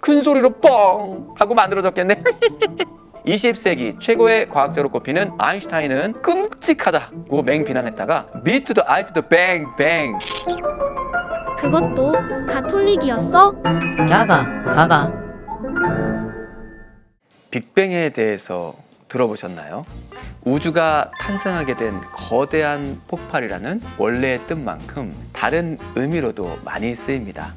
큰 소리로 뻥 하고 만들어졌겠네. 20세기 최고의 과학자로 꼽히는 아인슈타인은 끔찍하다고 맹비난했다가 Me to the I to the bang bang 그것도 가톨릭이었어? 가가 가가 빅뱅에 대해서 들어보셨나요? 우주가 탄생하게 된 거대한 폭발이라는 원래의 뜻만큼 다른 의미로도 많이 쓰입니다.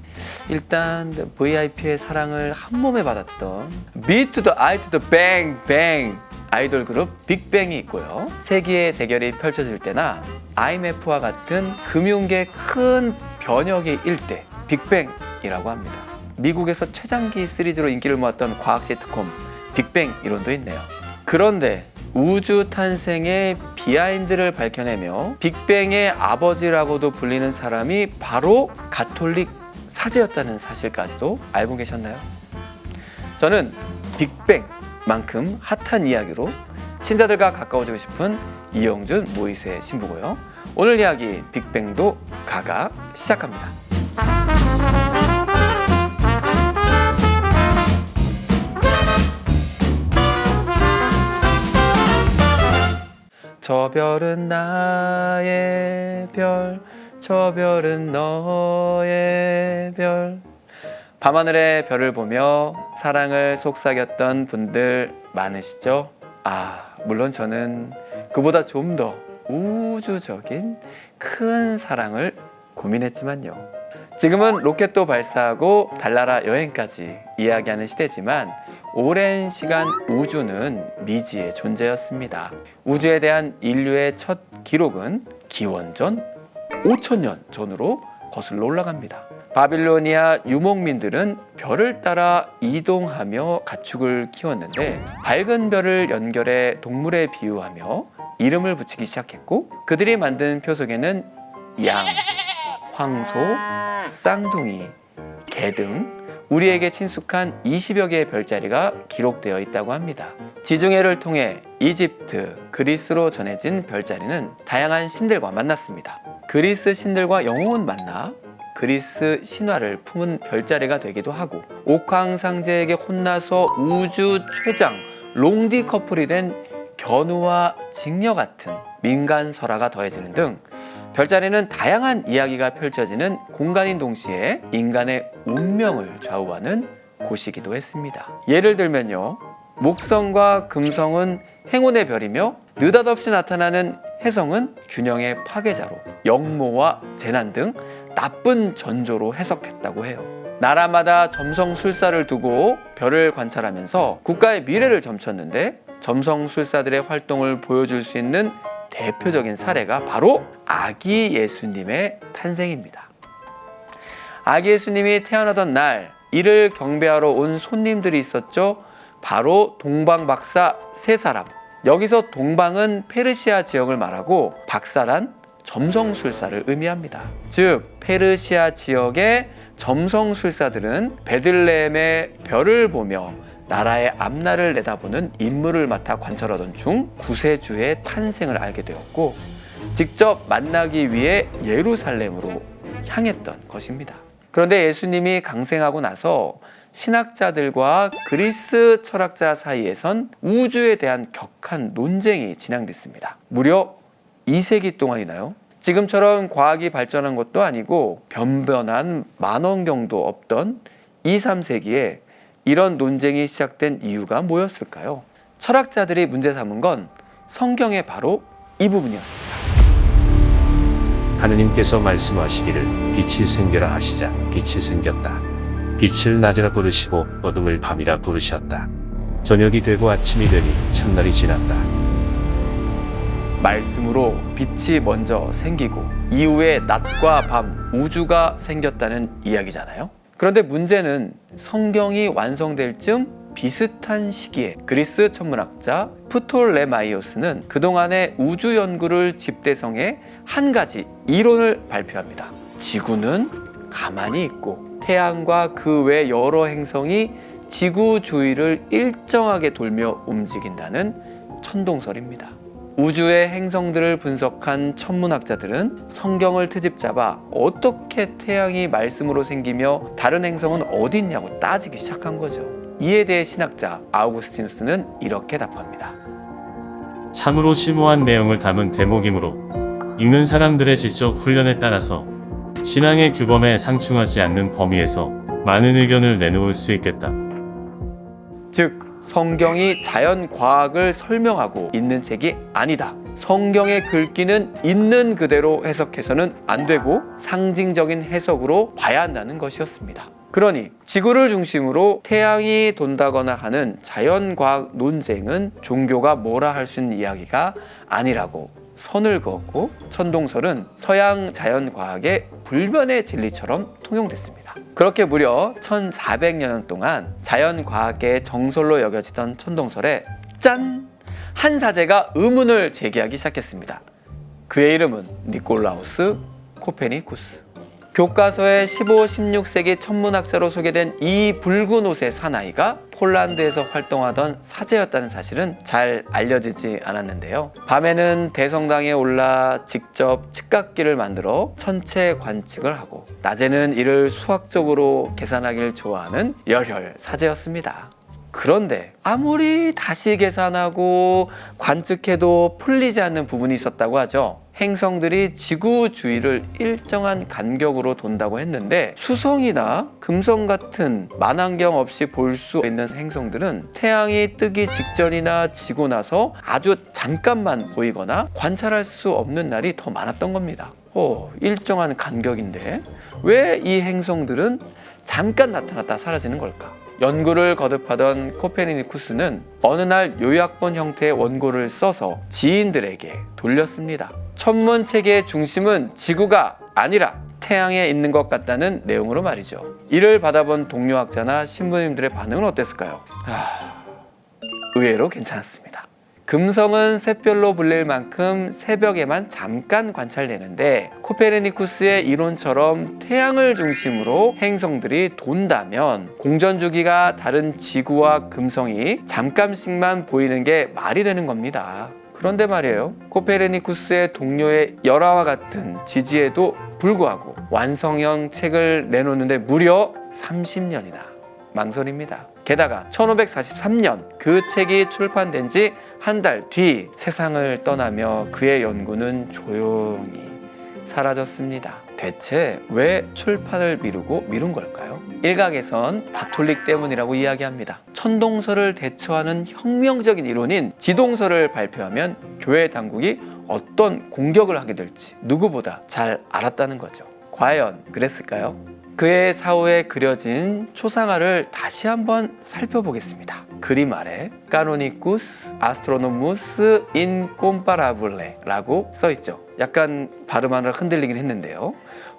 일단 VIP의 사랑을 한 몸에 받았던 Me to the I to the Bang Bang 아이돌 그룹 빅뱅이 있고요. 세기의 대결이 펼쳐질 때나 IMF와 같은 금융계 큰 변혁이 일때 빅뱅이라고 합니다. 미국에서 최장기 시리즈로 인기를 모았던 과학 시트콤 빅뱅 이론도 있네요. 그런데 우주 탄생의 비하인드를 밝혀내며 빅뱅의 아버지라고도 불리는 사람이 바로 가톨릭 사제였다는 사실까지도 알고 계셨나요? 저는 빅뱅만큼 핫한 이야기로 신자들과 가까워지고 싶은 이영준 모이세 신부고요. 오늘 이야기 빅뱅도 가가 시작합니다. 저 별은 나의 별, 저 별은 너의 별. 밤하늘의 별을 보며 사랑을 속삭였던 분들 많으시죠? 아, 물론 저는 그보다 좀 더 우주적인 큰 사랑을 고민했지만요. 지금은 로켓도 발사하고 달나라 여행까지 이야기하는 시대지만 오랜 시간 우주는 미지의 존재였습니다. 우주에 대한 인류의 첫 기록은 기원전 5천년 전으로 거슬러 올라갑니다. 바빌로니아 유목민들은 별을 따라 이동하며 가축을 키웠는데 밝은 별을 연결해 동물에 비유하며 이름을 붙이기 시작했고 그들이 만든 표속에는 양, 황소, 쌍둥이, 개 등 우리에게 친숙한 20여 개의 별자리가 기록되어 있다고 합니다. 지중해를 통해 이집트, 그리스로 전해진 별자리는 다양한 신들과 만났습니다. 그리스 신들과 영웅은 만나 그리스 신화를 품은 별자리가 되기도 하고 옥황상제에게 혼나서 우주 최장 롱디 커플이 된 견우와 직녀 같은 민간 설화가 더해지는 등 별자리는 다양한 이야기가 펼쳐지는 공간인 동시에 인간의 운명을 좌우하는 곳이기도 했습니다. 예를 들면요. 목성과 금성은 행운의 별이며 느닷없이 나타나는 해성은 균형의 파괴자로 영모와 재난 등 나쁜 전조로 해석했다고 해요. 나라마다 점성 술사를 두고 별을 관찰하면서 국가의 미래를 점쳤는데 점성 술사들의 활동을 보여줄 수 있는 대표적인 사례가 바로 아기 예수님의 탄생입니다. 아기 예수님이 태어나던 날 이를 경배하러 온 손님들이 있었죠. 바로 동방 박사 세 사람. 여기서 동방은 페르시아 지역을 말하고 박사란 점성술사를 의미합니다. 즉 페르시아 지역의 점성술사들은 베들레헴의 별을 보며 나라의 앞날을 내다보는 임무를 맡아 관찰하던 중 구세주의 탄생을 알게 되었고 직접 만나기 위해 예루살렘으로 향했던 것입니다. 그런데 예수님이 강생하고 나서 신학자들과 그리스 철학자 사이에선 우주에 대한 격한 논쟁이 진행됐습니다. 무려 2세기 동안이나요? 지금처럼 과학이 발전한 것도 아니고 변변한 만원경도 없던 2, 3세기에 이런 논쟁이 시작된 이유가 뭐였을까요? 철학자들이 문제 삼은 건 성경의 바로 이 부분이었습니다. 하느님께서 말씀하시기를 빛이 생겨라 하시자 빛이 생겼다. 빛을 낮이라 부르시고 어둠을 밤이라 부르셨다. 저녁이 되고 아침이 되니 첫날이 지났다. 말씀으로 빛이 먼저 생기고 이후에 낮과 밤 우주가 생겼다는 이야기잖아요. 그런데 문제는 성경이 완성될 쯤 비슷한 시기에 그리스 천문학자 프톨레마이오스는 그동안의 우주 연구를 집대성해 한 가지 이론을 발표합니다. 지구는 가만히 있고 태양과 그 외 여러 행성이 지구 주위를 일정하게 돌며 움직인다는 천동설입니다. 우주의 행성들을 분석한 천문학자들은 성경을 트집 잡아 어떻게 태양이 말씀으로 생기며 다른 행성은 어디 있냐고 따지기 시작한 거죠. 이에 대해 신학자 아우구스티누스는 이렇게 답합니다. 참으로 심오한 내용을 담은 대목이므로 읽는 사람들의 지적 훈련에 따라서 신앙의 규범에 상충하지 않는 범위에서 많은 의견을 내놓을 수 있겠다. 즉 성경이 자연 과학을 설명하고 있는 책이 아니다. 성경의 글귀는 있는 그대로 해석해서는 안 되고 상징적인 해석으로 봐야 한다는 것이었습니다. 그러니 지구를 중심으로 태양이 돈다거나 하는 자연과학 논쟁은 종교가 뭐라 할 수 있는 이야기가 아니라고 선을 그었고 천동설은 서양 자연과학의 불변의 진리처럼 통용됐습니다. 그렇게 무려 1400년 동안 자연과학의 정설로 여겨지던 천동설에 짠! 한 사제가 의문을 제기하기 시작했습니다. 그의 이름은 니콜라우스 코페니쿠스. 교과서에 15, 16세기 천문학자로 소개된 이 붉은 옷의 사나이가 폴란드에서 활동하던 사제였다는 사실은 잘 알려지지 않았는데요. 밤에는 대성당에 올라 직접 측각기를 만들어 천체 관측을 하고 낮에는 이를 수학적으로 계산하기를 좋아하는 열혈 사제였습니다. 그런데 아무리 다시 계산하고 관측해도 풀리지 않는 부분이 있었다고 하죠. 행성들이 지구 주위를 일정한 간격으로 돈다고 했는데 수성이나 금성 같은 만환경 없이 볼 수 있는 행성들은 태양이 뜨기 직전이나 지고 나서 아주 잠깐만 보이거나 관찰할 수 없는 날이 더 많았던 겁니다. 어, 일정한 간격인데 왜 이 행성들은 잠깐 나타났다 사라지는 걸까? 연구를 거듭하던 코페르니쿠스는 어느 날 요약본 형태의 원고를 써서 지인들에게 돌렸습니다. 천문 체계의 중심은 지구가 아니라 태양에 있는 것 같다는 내용으로 말이죠. 이를 받아본 동료학자나 신부님들의 반응은 어땠을까요? 아, 의외로 괜찮았습니다. 금성은 샛별로 불릴 만큼 새벽에만 잠깐 관찰되는데 코페르니쿠스의 이론처럼 태양을 중심으로 행성들이 돈다면 공전 주기가 다른 지구와 금성이 잠깐씩만 보이는 게 말이 되는 겁니다. 그런데 말이에요. 코페르니쿠스의 동료의 열화와 같은 지지에도 불구하고 완성형 책을 내놓는데 무려 30년이나 망설입니다. 게다가 1543년 그 책이 출판된 지 한 달 뒤 세상을 떠나며 그의 연구는 조용히 사라졌습니다. 대체 왜 출판을 미루고 미룬 걸까요? 일각에선 가톨릭 때문이라고 이야기합니다. 천동설을 대처하는 혁명적인 이론인 지동설을 발표하면 교회 당국이 어떤 공격을 하게 될지 누구보다 잘 알았다는 거죠. 과연 그랬을까요? 그의 사후에 그려진 초상화를 다시 한번 살펴보겠습니다. 그림 아래 까노니쿠스 아스트로노무스 인콤파라블레라고 써 있죠. 약간 발음하느라 흔들리긴 했는데요.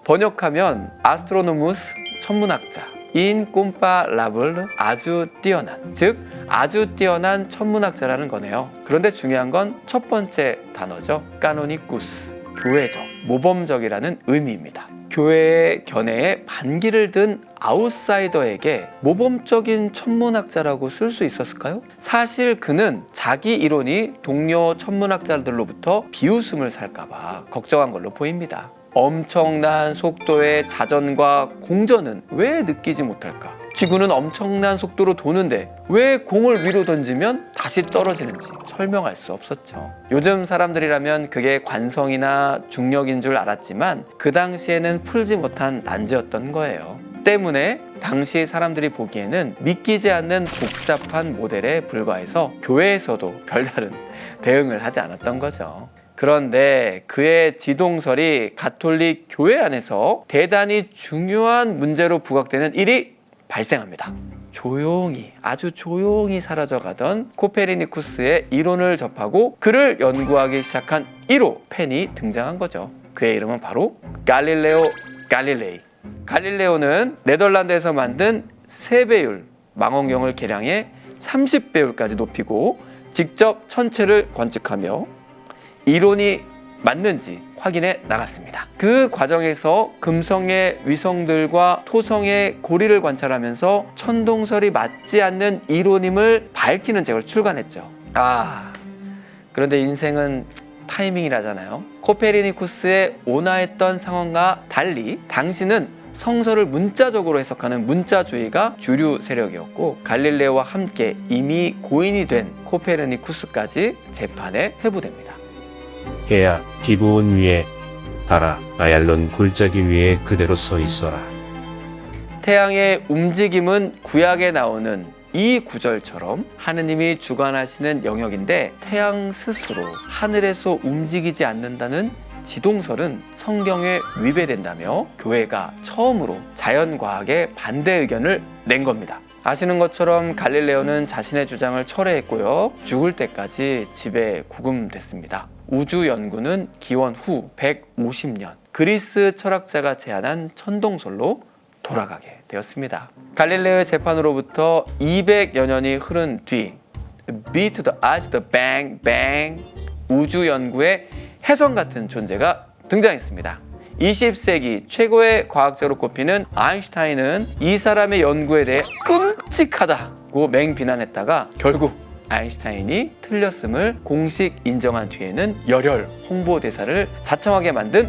번역하면 아스트로노무스 천문학자 인콤파라블 아주 뛰어난 즉 아주 뛰어난 천문학자라는 거네요. 그런데 중요한 건 첫 번째 단어죠. 까노니쿠스 교회적 모범적이라는 의미입니다. 교회의 견해에 반기를 든 아웃사이더에게 모범적인 천문학자라고 쓸 수 있었을까요? 사실 그는 자기 이론이 동료 천문학자들로부터 비웃음을 살까봐 걱정한 걸로 보입니다. 엄청난 속도의 자전과 공전은 왜 느끼지 못할까? 지구는 엄청난 속도로 도는데 왜 공을 위로 던지면 다시 떨어지는지 설명할 수 없었죠. 요즘 사람들이라면 그게 관성이나 중력인 줄 알았지만 그 당시에는 풀지 못한 난제였던 거예요. 때문에 당시 사람들이 보기에는 믿기지 않는 복잡한 모델에 불과해서 교회에서도 별다른 대응을 하지 않았던 거죠. 그런데 그의 지동설이 가톨릭 교회 안에서 대단히 중요한 문제로 부각되는 일이 발생합니다. 조용히 아주 조용히 사라져가던 코페르니쿠스의 이론을 접하고 그를 연구하기 시작한 1호 팬이 등장한 거죠. 그의 이름은 바로 갈릴레오 갈릴레이. 갈릴레오는 네덜란드에서 만든 세배율 망원경을 개량해 30배율까지 높이고 직접 천체를 관측하며 이론이 맞는지 확인해 나갔습니다. 그 과정에서 금성의 위성들과 토성의 고리를 관찰하면서 천동설이 맞지 않는 이론임을 밝히는 책을 출간했죠. 아, 그런데 인생은 타이밍이라잖아요. 코페르니쿠스의 온화했던 상황과 달리 당시는 성서를 문자적으로 해석하는 문자주의가 주류 세력이었고 갈릴레오와 함께 이미 고인이 된 코페르니쿠스까지 재판에 회부됩니다. 해야 기부온 위에 가라 아얄론 굴짜기 위에 그대로 서 있어라. 태양의 움직임은 구약에 나오는 이 구절처럼 하느님이 주관하시는 영역인데 태양 스스로 하늘에서 움직이지 않는다는 지동설은 성경에 위배된다며 교회가 처음으로 자연과학에 반대 의견을 낸 겁니다. 아시는 것처럼 갈릴레오는 자신의 주장을 철회했고요. 죽을 때까지 집에 구금됐습니다. 우주 연구는 기원 후 150년 그리스 철학자가 제안한 천동설로 돌아가게 되었습니다. 갈릴레오의 재판으로부터 200여 년이 흐른 뒤 B to the I to 우주 연구의 혜성 같은 존재가 등장했습니다. 20세기 최고의 과학자로 꼽히는 아인슈타인은 이 사람의 연구에 대해 끔찍하다고 맹비난했다가 결국 아인슈타인이 틀렸음을 공식 인정한 뒤에는 열혈 홍보대사를 자청하게 만든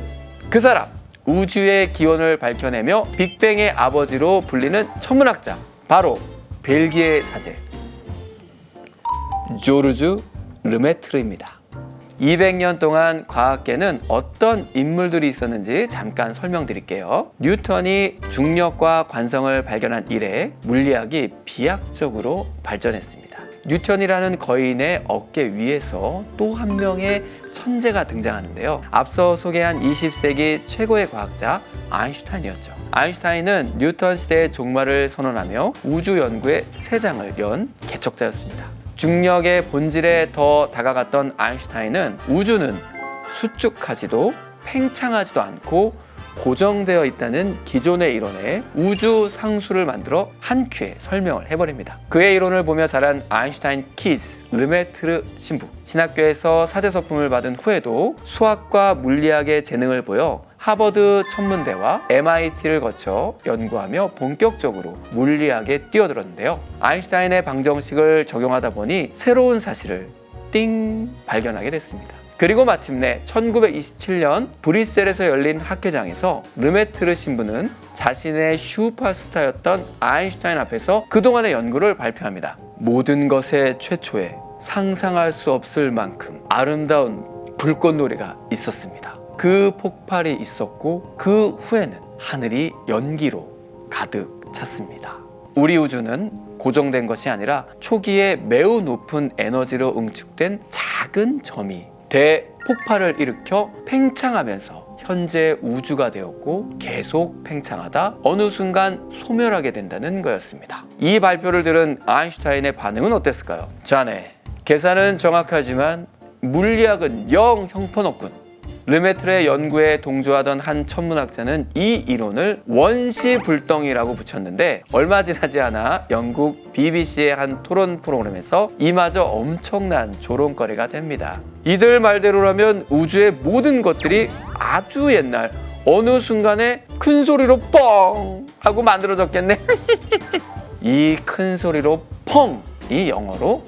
그 사람 우주의 기원을 밝혀내며 빅뱅의 아버지로 불리는 천문학자 바로 벨기에 사제 조르주 르메트르입니다. 200년 동안 과학계는 어떤 인물들이 있었는지 잠깐 설명드릴게요. 뉴턴이 중력과 관성을 발견한 이래 물리학이 비약적으로 발전했습니다. 뉴턴이라는 거인의 어깨 위에서 또 한 명의 천재가 등장하는데요. 앞서 소개한 20세기 최고의 과학자 아인슈타인이었죠. 아인슈타인은 뉴턴 시대의 종말을 선언하며 우주 연구의 세 장을 연 개척자였습니다. 중력의 본질에 더 다가갔던 아인슈타인은 우주는 수축하지도 팽창하지도 않고 고정되어 있다는 기존의 이론에 우주 상수를 만들어 한 큐에 설명을 해버립니다. 그의 이론을 보며 자란 아인슈타인 키즈 르메트르 신부 신학교에서 사제 서품을 받은 후에도 수학과 물리학의 재능을 보여 하버드 천문대와 MIT를 거쳐 연구하며 본격적으로 물리학에 뛰어들었는데요. 아인슈타인의 방정식을 적용하다 보니 새로운 사실을 띵 발견하게 됐습니다. 그리고 마침내 1927년 브뤼셀에서 열린 학회장에서 르메트르 신부는 자신의 슈퍼스타였던 아인슈타인 앞에서 그동안의 연구를 발표합니다. 모든 것의 최초에 상상할 수 없을 만큼 아름다운 불꽃놀이가 있었습니다. 그 폭발이 있었고 그 후에는 하늘이 연기로 가득 찼습니다. 우리 우주는 고정된 것이 아니라 초기에 매우 높은 에너지로 응축된 작은 점이 대폭발을 일으켜 팽창하면서 현재 우주가 되었고 계속 팽창하다 어느 순간 소멸하게 된다는 거였습니다. 이 발표를 들은 아인슈타인의 반응은 어땠을까요? 자네, 계산은 정확하지만 물리학은 영 형편없군. 르메트르의 연구에 동조하던 한 천문학자는 이 이론을 원시 불덩이라고 붙였는데 얼마 지나지 않아 영국 BBC의 한 토론 프로그램에서 이마저 엄청난 조롱거리가 됩니다. 이들 말대로라면 우주의 모든 것들이 아주 옛날 어느 순간에 큰 소리로 뻥 하고 만들어졌겠네. 이 큰 소리로 펑이 영어로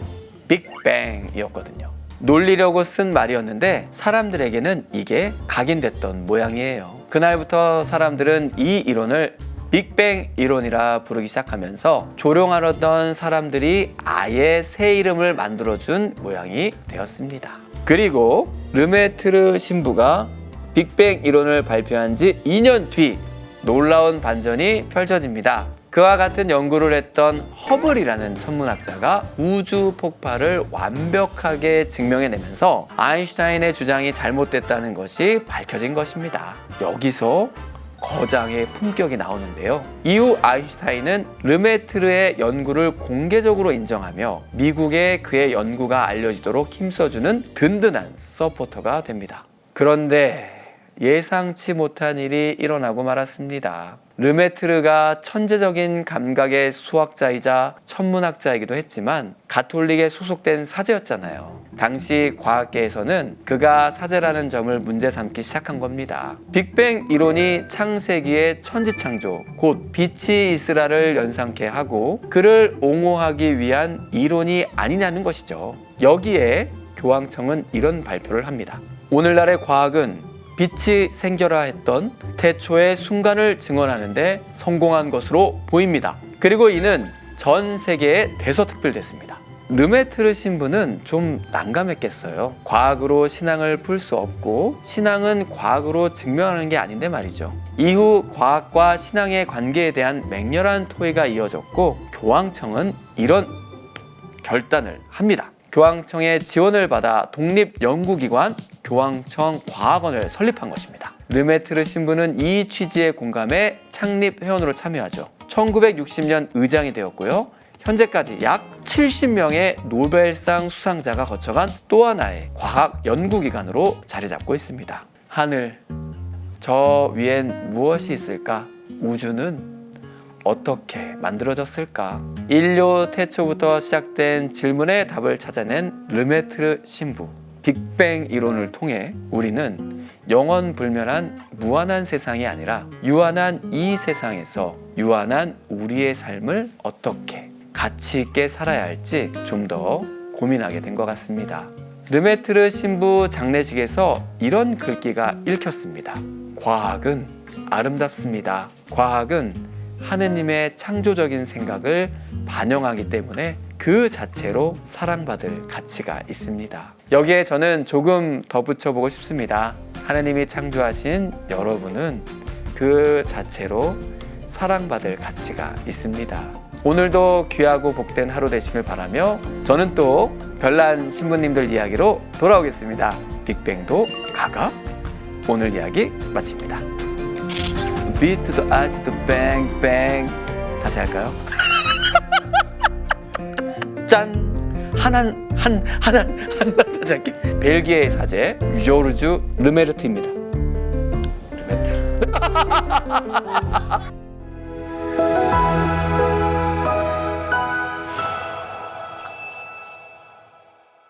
빅뱅이었거든요. 놀리려고 쓴 말이었는데 사람들에게는 이게 각인됐던 모양이에요. 그날부터 사람들은 이 이론을 빅뱅 이론이라 부르기 시작하면서 조롱하려던 사람들이 아예 새 이름을 만들어준 모양이 되었습니다. 그리고 르메트르 신부가 빅뱅 이론을 발표한 지 2년 뒤 놀라운 반전이 펼쳐집니다. 그와 같은 연구를 했던 허블이라는 천문학자가 우주 폭발을 완벽하게 증명해내면서 아인슈타인의 주장이 잘못됐다는 것이 밝혀진 것입니다. 여기서 거장의 품격이 나오는데요. 이후 아인슈타인은 르메트르의 연구를 공개적으로 인정하며 미국에 그의 연구가 알려지도록 힘써주는 든든한 서포터가 됩니다. 그런데 예상치 못한 일이 일어나고 말았습니다. 르메트르가 천재적인 감각의 수학자이자 천문학자이기도 했지만 가톨릭에 소속된 사제였잖아요. 당시 과학계에서는 그가 사제라는 점을 문제 삼기 시작한 겁니다. 빅뱅 이론이 창세기의 천지창조, 곧 빛이 이스라를 연상케 하고 그를 옹호하기 위한 이론이 아니냐는 것이죠. 여기에 교황청은 이런 발표를 합니다. 오늘날의 과학은 빛이 생겨라 했던 태초의 순간을 증언하는데 성공한 것으로 보입니다. 그리고 이는 전 세계에 대서특필됐습니다. 르메트르 신부는 좀 난감했겠어요. 과학으로 신앙을 풀 수 없고 신앙은 과학으로 증명하는 게 아닌데 말이죠. 이후 과학과 신앙의 관계에 대한 맹렬한 토의가 이어졌고 교황청은 이런 결단을 합니다. 교황청의 지원을 받아 독립연구기관 교황청 과학원을 설립한 것입니다. 르메트르 신부는 이 취지에 공감해 창립 회원으로 참여하죠. 1960년 의장이 되었고요. 현재까지 약 70명의 노벨상 수상자가 거쳐간 또 하나의 과학 연구기관으로 자리 잡고 있습니다. 하늘, 저 위엔 무엇이 있을까? 우주는 어떻게 만들어졌을까? 인류 태초부터 시작된 질문의 답을 찾아낸 르메트르 신부. 빅뱅 이론을 통해 우리는 영원 불멸한 무한한 세상이 아니라 유한한 이 세상에서 유한한 우리의 삶을 어떻게 가치 있게 살아야 할지 좀 더 고민하게 된 것 같습니다. 르메트르 신부 장례식에서 이런 글귀가 읽혔습니다. 과학은 아름답습니다. 과학은 하느님의 창조적인 생각을 반영하기 때문에 그 자체로 사랑받을 가치가 있습니다. 여기에 저는 조금 더 붙여 보고 싶습니다. 하느님이 창조하신 여러분은 그 자체로 사랑받을 가치가 있습니다. 오늘도 귀하고 복된 하루 되시길 바라며 저는 또 별난 신부님들 이야기로 돌아오겠습니다. 빅뱅도 가가 오늘 이야기 마칩니다. Beat to the art to the bang bang 다시 할까요? 짠 하난 한 하난 한 다시 할게 벨기에의 사제 조르주 르메르트입니다. 르메르트